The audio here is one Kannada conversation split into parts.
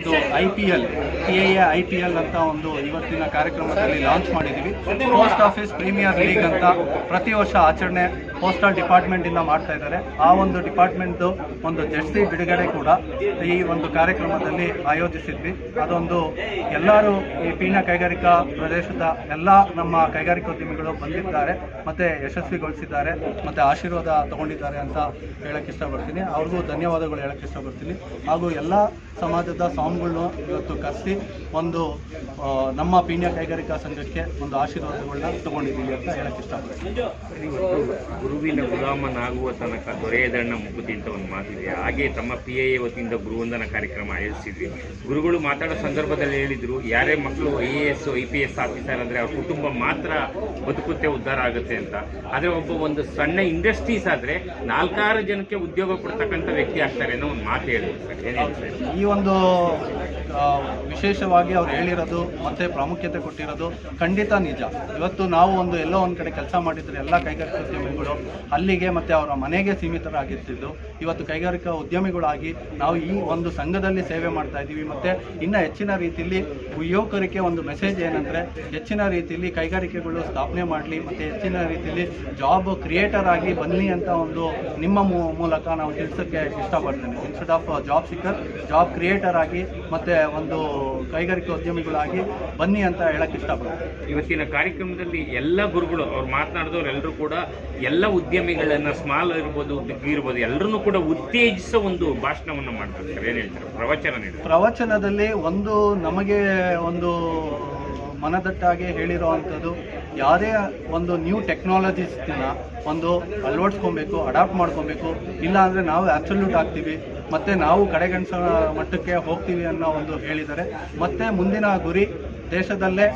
ಒಂದು I P L T A I P L ಅಂತ ಒಂದು ಇವತ್ತಿನ ಕಾರ್ಯಕ್ರಮದಲ್ಲಿ ಲಾಂಚ್ ಮಾಡಿದ್ದೀವಿ. ಪೋಸ್ಟ್ ಆಫೀಸ್ ಪ್ರೀಮಿಯರ್ ಲೀಗ್ ಅಂತ ಪ್ರತಿ ವರ್ಷ ಆಚರಣೆ ಪೋಸ್ಟಲ್ ಡಿಪಾರ್ಟ್ಮೆಂಟಿಂದ ಮಾಡ್ತಾ ಇದ್ದಾರೆ. ಆ ಒಂದು ಡಿಪಾರ್ಟ್ಮೆಂಟ್ದು ಒಂದು ಜರ್ಸಿ ಬಿಡುಗಡೆ ಕೂಡ ಈ ಒಂದು ಕಾರ್ಯಕ್ರಮದಲ್ಲಿ ಆಯೋಜಿಸಿದ್ವಿ. ಅದೊಂದು ಎಲ್ಲರೂ ಈ ಪೀಣ ಕೈಗಾರಿಕಾ ಪ್ರದೇಶದ ಎಲ್ಲ ನಮ್ಮ ಕೈಗಾರಿಕೋದ್ಯಮಿಗಳು ಬಂದಿದ್ದಾರೆ, ಮತ್ತು ಯಶಸ್ವಿಗೊಳಿಸಿದ್ದಾರೆ, ಮತ್ತು ಆಶೀರ್ವಾದ ತಗೊಂಡಿದ್ದಾರೆ ಅಂತ ಹೇಳಕ್ಕೆ ಇಷ್ಟಪಡ್ತೀನಿ. ಅವ್ರಿಗೂ ಧನ್ಯವಾದಗಳು ಹೇಳಕ್ಕೆ ಇಷ್ಟಪಡ್ತೀನಿ. ಹಾಗೂ ಎಲ್ಲ ಸಮಾಜದ ಸ್ವಾಮಿಗಳನ್ನ ಇವತ್ತು ಕರೆಸಿ ಒಂದು ನಮ್ಮ ಪೀಣ್ಯ ಕೈಗಾರಿಕಾ ಸಂಘಕ್ಕೆ ಒಂದು ಆಶೀರ್ವಾದಗಳನ್ನ ತಗೊಂಡಿದ್ದೀವಿ ಅಂತ ಹೇಳಕ್ಕೆ ಇಷ್ಟಪಡ್ತೀನಿ. ಗುರುವಿನ ಗುಲಾಮನಾಗುವ ತನಕ ದೊರೆಯದಣ್ಣ ಮುಗುದಿ ಅಂತ ಒಂದು ಮಾತಿದೆ. ಹಾಗೆ ತಮ್ಮ ಪಿ ಎ ವತಿಯಿಂದ ಗುರುವಂದನ ಕಾರ್ಯಕ್ರಮ ಆಯೋಜಿಸಿದ್ವಿ. ಗುರುಗಳು ಮಾತಾಡೋ ಸಂದರ್ಭದಲ್ಲಿ ಹೇಳಿದ್ರು ಯಾರೇ ಮಕ್ಕಳು I A S I P S officer ಅಂದರೆ ಅವ್ರ ಕುಟುಂಬ ಮಾತ್ರ ಬದುಕುತ್ತೆ ಉದ್ಧಾರ ಆಗುತ್ತೆ ಅಂತ. ಆದರೆ ಒಬ್ಬ ಒಂದು ಸಣ್ಣ ಇಂಡಸ್ಟ್ರೀಸ್ ಆದರೆ ನಾಲ್ಕಾರು ಜನಕ್ಕೆ ಉದ್ಯೋಗ ಕೊಡ್ತಕ್ಕಂಥ ವ್ಯಕ್ತಿ ಆಗ್ತಾರೆ ಅನ್ನೋ ಒಂದು ಮಾತು ಹೇಳಿದ್ರು. ಸರ್ ಈ ಒಂದು ವಿಶೇಷವಾಗಿ ಅವ್ರು ಹೇಳಿರೋದು, ಮತ್ತೆ ಪ್ರಾಮುಖ್ಯತೆ ಕೊಟ್ಟಿರೋದು ಖಂಡಿತ ನಿಜ. ಇವತ್ತು ನಾವು ಒಂದು ಎಲ್ಲೋ ಒಂದು ಕಡೆ ಕೆಲಸ ಮಾಡಿದ್ರೆ ಎಲ್ಲ ಕೈಗಾರಿಕಾ ಉದ್ಯಮಿಗಳು ಅಲ್ಲಿಗೆ ಮತ್ತೆ ಅವರ ಮನೆಗೆ ಸೀಮಿತರಾಗಿರ್ತಿದ್ದು, ಇವತ್ತು ಕೈಗಾರಿಕಾ ಉದ್ಯಮಿಗಳಾಗಿ ನಾವು ಈ ಒಂದು ಸಂಘದಲ್ಲಿ ಸೇವೆ ಮಾಡ್ತಾ ಇದ್ದೀವಿ. ಮತ್ತೆ ಇನ್ನು ಹೆಚ್ಚಿನ ರೀತಿಯಲ್ಲಿ ಯುವಕರಿಗೆ ಒಂದು ಮೆಸೇಜ್ ಏನಂದ್ರೆ, ಹೆಚ್ಚಿನ ರೀತಿಯಲ್ಲಿ ಕೈಗಾರಿಕೆಗಳು ಸ್ಥಾಪನೆ ಮಾಡಲಿ, ಮತ್ತೆ ಹೆಚ್ಚಿನ ರೀತಿಯಲ್ಲಿ ಜಾಬ್ ಕ್ರಿಯೇಟರ್ ಆಗಿ ಬನ್ನಿ ಅಂತ ಒಂದು ನಿಮ್ಮ ಮೂಲಕ ನಾವು ತಿಳಿಸೋಕ್ಕೆ ಇಷ್ಟಪಡ್ತೇನೆ. Instead of job seeker job creator ಆಗಿ ಮತ್ತೆ ಒಂದು ಕೈಗಾರಿಕಾ ಉದ್ಯಮಿಗಳಾಗಿ ಬನ್ನಿ ಅಂತ ಹೇಳಕ್ ಇಷ್ಟಪಡ್ತೀನಿ. ಇವತ್ತಿನ ಕಾರ್ಯಕ್ರಮದಲ್ಲಿ ಎಲ್ಲ ಗುರುಗಳು ಅವ್ರು ಮಾತನಾಡಿದವ್ರು ಎಲ್ಲರೂ ಕೂಡ ಎಲ್ಲ ಉದ್ಯಮಿಗಳನ್ನ ಸ್ಮಾಲ್ ಇರ್ಬೋದು ಬಿಗ್ ಇರ್ಬೋದು ಎಲ್ಲರನ್ನೂ ಕೂಡ ಉತ್ತೇಜಿಸೋ ಒಂದು ಭಾಷಣವನ್ನು ಮಾಡ್ತಾರೆ ಏನು ಹೇಳ್ತಾರೆ? ಪ್ರವಚನ ಪ್ರವಚನದಲ್ಲಿ ಒಂದು ನಮಗೆ ಒಂದು ಮನದಟ್ಟಾಗಿ ಹೇಳಿರೋ ಅಂಥದ್ದು ಯಾವುದೇ ಒಂದು ನ್ಯೂ ಟೆಕ್ನಾಲಜೀಸ್ನ ಒಂದು ಅಳವಡಿಸ್ಕೊಬೇಕು ಅಡಾಪ್ಟ್ ಮಾಡ್ಕೊಬೇಕು, ಇಲ್ಲ ಅಂದರೆ ನಾವು ಆಬ್ಸಲ್ಯೂಟ್ ಆಗ್ತೀವಿ. ಮತ್ತು ನಾವು ಕಡೆಗಣಿಸೋ ಮಟ್ಟಕ್ಕೆ ಹೋಗ್ತೀವಿ ಅನ್ನೋ ಒಂದು ಹೇಳಿದ್ದಾರೆ. ಮತ್ತು ಮುಂದಿನ ಗುರಿ ದೇಶದಲ್ಲೇ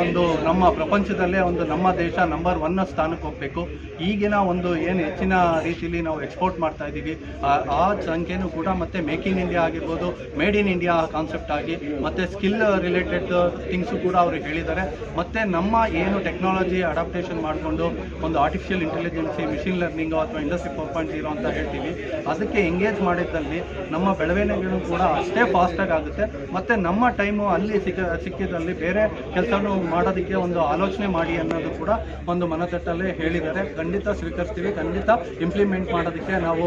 ಒಂದು ನಮ್ಮ ಪ್ರಪಂಚದಲ್ಲೇ ಒಂದು ನಮ್ಮ ದೇಶ ನಂಬರ್ ಒನ್ನ ಸ್ಥಾನಕ್ಕೆ ಹೋಗಬೇಕು. ಈಗಿನ ಒಂದು ಏನು ಹೆಚ್ಚಿನ ರೀತಿಯಲ್ಲಿ ನಾವು ಎಕ್ಸ್ಪೋರ್ಟ್ ಮಾಡ್ತಾ ಇದ್ದೀವಿ, ಆ- ಆ ಸಂಖ್ಯೆನೂ ಕೂಡ ಮತ್ತೆ ಮೇಕ್ ಇನ್ ಇಂಡಿಯಾ ಆಗಿರ್ಬೋದು ಮೇಡ್ ಇನ್ ಇಂಡಿಯಾ ಕಾನ್ಸೆಪ್ಟ್ ಆಗಿ, ಮತ್ತೆ ಸ್ಕಿಲ್ ರಿಲೇಟೆಡ್ ಥಿಂಗ್ಸು ಕೂಡ ಅವರು ಹೇಳಿದ್ದಾರೆ. ಮತ್ತೆ ನಮ್ಮ ಏನು ಟೆಕ್ನಾಲಜಿ ಅಡಾಪ್ಟೇಷನ್ ಮಾಡಿಕೊಂಡು ಒಂದು ಆರ್ಟಿಫಿಷಿಯಲ್ ಇಂಟೆಲಿಜೆನ್ಸಿ ಮಿಷಿನ್ ಲರ್ನಿಂಗು ಅಥವಾ ಇಂಡಸ್ಟ್ರಿ ಫೋರ್ ಪಾಯಿಂಟ್ ಜೀರೋ ಅಂತ ಹೇಳ್ತೀವಿ. ಅದಕ್ಕೆ ಎಂಗೇಜ್ ಮಾಡಿದ್ದಲ್ಲಿ ನಮ್ಮ ಬೆಳವಣಿಗೆಗಳು ಕೂಡ ಅಷ್ಟೇ ಫಾಸ್ಟಾಗಿ ಆಗುತ್ತೆ. ಮತ್ತು ನಮ್ಮ ಟೈಮು ಅಲ್ಲಿ ಸಿಕ್ಕ ಸಿಕ್ಕಿದಲ್ಲಿ ಬೇರೆ ಕೆಲಸನೂ ಮಾಡೋದಕ್ಕೆ ಒಂದು ಆಲೋಚನೆ ಮಾಡಿ ಅನ್ನೋದು ಕೂಡ ಒಂದು ಮನದಟ್ಟಲ್ಲೇ ಹೇಳಿದ್ದಾರೆ. ಖಂಡಿತ ಸ್ವೀಕರಿಸ್ತೀವಿ. ಖಂಡಿತ ಇಂಪ್ಲಿಮೆಂಟ್ ಮಾಡೋದಕ್ಕೆ ನಾವು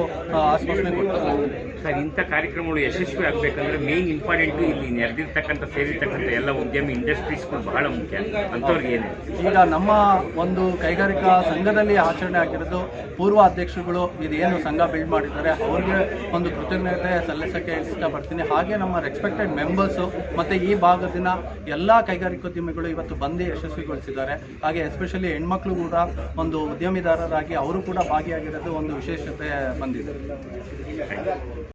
ಆಶ್ವಾಸನೆ ಕೊಡ್ತೀವಿ. ಸರ್, ಇಂಥ ಕಾರ್ಯಕ್ರಮಗಳು ಯಶಸ್ವಿ ಆಗಬೇಕಂದ್ರೆ ಮೇನ್ ಇಂಪಾರ್ಟೆಂಟು ಇಲ್ಲಿ ನೆರೆದಿರ್ತಕ್ಕಂಥ ಸೇರಿರ್ತಕ್ಕಂಥ ಎಲ್ಲ ಉದ್ಯಮಿ ಇಂಡಸ್ಟ್ರೀಸ್ಗಳು ಬಹಳ ಮುಖ್ಯ. ಅಂಥವ್ರಿಗೆ ಏನು ನಮ್ಮ ಒಂದು ಕೈಗಾರಿಕಾ ಸಂಘದಲ್ಲಿ ಆಚರಣೆ ಆಗಿರೋದು ಪೂರ್ವ ಅಧ್ಯಕ್ಷರುಗಳು ಇದೇನು ಸಂಘ ಬಿಲ್ಡ್ ಮಾಡಿದ್ದಾರೆ, ಅವ್ರಿಗೆ ಒಂದು ಕೃತಜ್ಞತೆ ಸಲ್ಲಿಸೋಕ್ಕೆ ಇಷ್ಟಪಡ್ತೀನಿ. ಹಾಗೆ ನಮ್ಮ ರೆಸ್ಪೆಕ್ಟೆಡ್ ಮೆಂಬರ್ಸು ಮತ್ತು ಈ ಭಾಗದಿನ ಎಲ್ಲ ಕೈಗಾರಿಕೋದ್ಯಮಿಗಳು ಇವತ್ತು ಬಂದು ಯಶಸ್ವಿಗೊಳಿಸಿದ್ದಾರೆ. ಹಾಗೆ ಎಸ್ಪೆಷಲಿ ಹೆಣ್ಮಕ್ಳು ಕೂಡ ಒಂದು ಉದ್ಯಮಿದಾರರಾಗಿ ಅವರು ಕೂಡ ಭಾಗಿಯಾಗಿರೋದು ಒಂದು ವಿಶೇಷತೆ ಬಂದಿದೆ.